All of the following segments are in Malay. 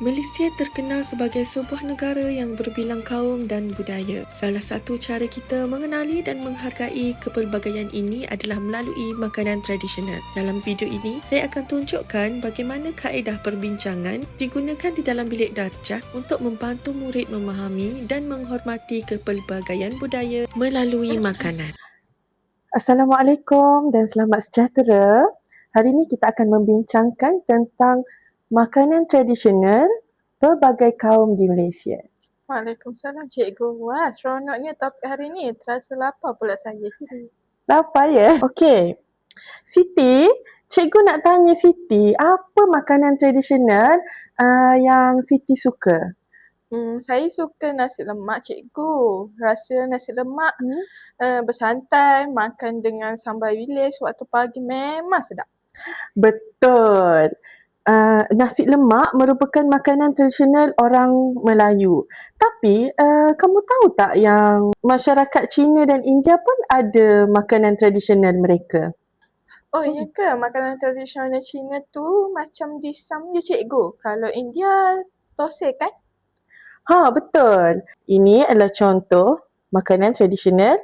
Malaysia terkenal sebagai sebuah negara yang berbilang kaum dan budaya. Salah satu cara kita mengenali dan menghargai kepelbagaian ini adalah melalui makanan tradisional. Dalam video ini, saya akan tunjukkan bagaimana kaedah perbincangan digunakan di dalam bilik darjah untuk membantu murid memahami dan menghormati kepelbagaian budaya melalui makanan. Assalamualaikum dan selamat sejahtera. Hari ini kita akan membincangkan tentang makanan tradisional pelbagai kaum di Malaysia. Waalaikumsalam cikgu. Wah, seronoknya topik hari ni. Terasa lapar pula saya. Lapar ya? Okey. Siti, cikgu nak tanya Siti, apa makanan tradisional uh, yang Siti suka? Hmm, saya suka nasi lemak cikgu. Rasa nasi lemak Hmm? uh, bersantai, makan dengan sambal bilis waktu pagi memang sedap. Betul. Uh, nasi lemak merupakan makanan tradisional orang Melayu. Tapi uh, kamu tahu tak yang masyarakat Cina dan India pun ada makanan tradisional mereka? Oh, iya ke? Makanan tradisional Cina tu macam disam je cikgu. Kalau India, tosai kan? Ha, betul. Ini adalah contoh makanan tradisional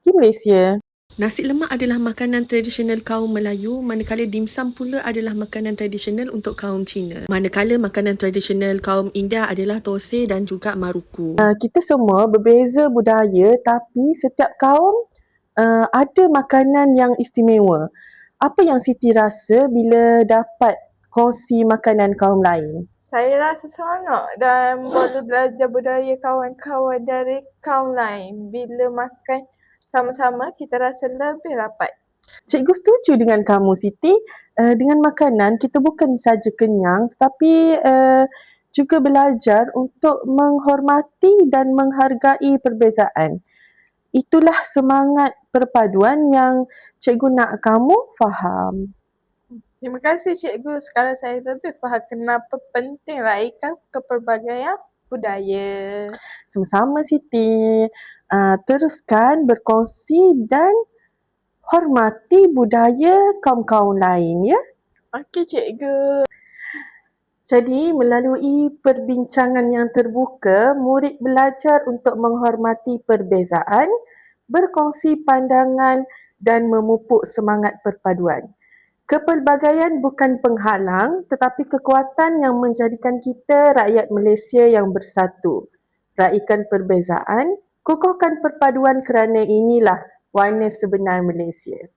di Malaysia. Nasi lemak adalah makanan tradisional kaum Melayu, manakala dimsum pula adalah makanan tradisional untuk kaum Cina. Manakala makanan tradisional kaum India adalah tosai dan juga maruku. Uh, kita semua berbeza budaya tapi setiap kaum uh, ada makanan yang istimewa. Apa yang Siti rasa bila dapat kongsi makanan kaum lain? Saya rasa seronok dan boleh belajar budaya kawan-kawan dari kaum lain. Bila makan sama-sama, kita rasa lebih rapat. Cikgu setuju dengan kamu Siti. Uh, dengan makanan kita bukan saja kenyang tetapi uh, juga belajar untuk menghormati dan menghargai perbezaan. Itulah semangat perpaduan yang cikgu nak kamu faham. Terima kasih cikgu. Sekarang saya lebih faham kenapa penting raikan kepelbagaian budaya. Sama-sama Siti. Uh, teruskan berkongsi dan hormati budaya kaum-kaum lain ya. Okey cikgu. Jadi melalui perbincangan yang terbuka, murid belajar untuk menghormati perbezaan, berkongsi pandangan dan memupuk semangat perpaduan. Kepelbagaian bukan penghalang tetapi kekuatan yang menjadikan kita rakyat Malaysia yang bersatu. Raikan perbezaan, kukuhkan perpaduan kerana inilah warna sebenar Malaysia.